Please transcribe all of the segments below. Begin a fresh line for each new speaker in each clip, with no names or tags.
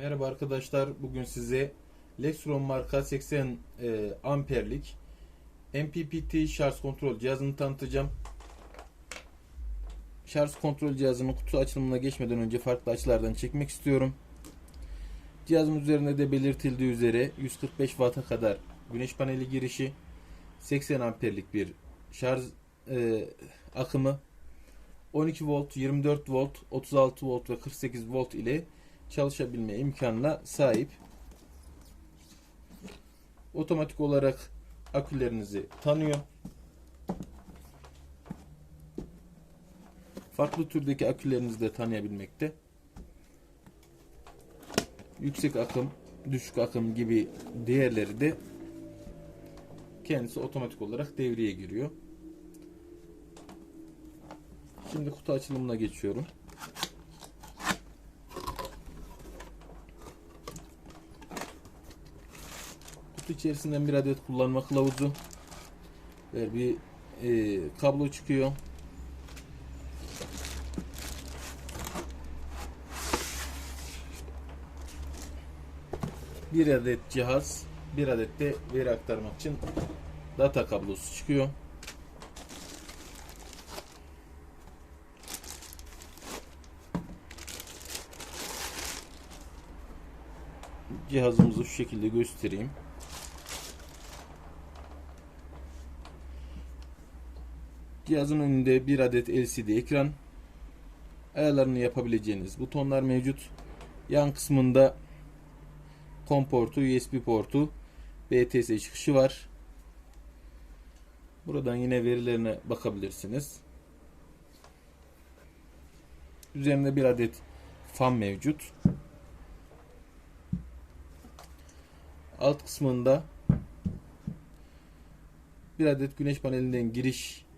Merhaba arkadaşlar. Bugün size Lexron marka 80 e, amperlik MPPT şarj kontrol cihazını tanıtacağım. Şarj kontrol cihazının kutu açılımına geçmeden önce farklı açılardan çekmek istiyorum. Cihazın üzerinde de belirtildiği üzere 145 Watt'a kadar güneş paneli girişi, 80 amperlik bir şarj e, akımı, 12 volt, 24 volt, 36 volt ve 48 volt ile çalışabilme imkanına sahip. Otomatik olarak akülerinizi tanıyor. Farklı türdeki akülerinizi de tanıyabilmekte. Yüksek akım, düşük akım gibi değerleri de kendisi otomatik olarak devreye giriyor. Şimdi kutu açılımına geçiyorum. Kutu içerisinden bir adet kullanma kılavuzu ve bir e, kablo çıkıyor. Bir adet cihaz, bir adet de veri aktarmak için data kablosu çıkıyor. Cihazımızı şu şekilde göstereyim. Cihazın önünde bir adet LCD ekran. Ayarlarını yapabileceğiniz butonlar mevcut. Yan kısmında COM portu, USB portu, BTS çıkışı var. Buradan yine verilerine bakabilirsiniz. Üzerinde bir adet fan mevcut. Alt kısmında bir adet güneş panelinden giriş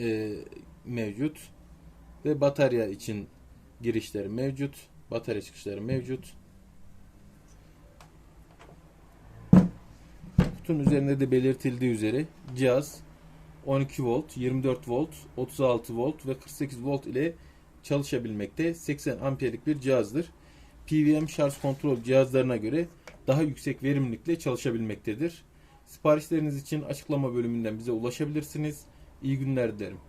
e, mevcut ve batarya için girişleri mevcut. Batarya çıkışları mevcut. Kutunun üzerinde de belirtildiği üzere cihaz 12 volt, 24 volt, 36 volt ve 48 volt ile çalışabilmekte. 80 amperlik bir cihazdır. PWM şarj kontrol cihazlarına göre daha yüksek verimlilikle çalışabilmektedir. Siparişleriniz için açıklama bölümünden bize ulaşabilirsiniz. İyi günler dilerim.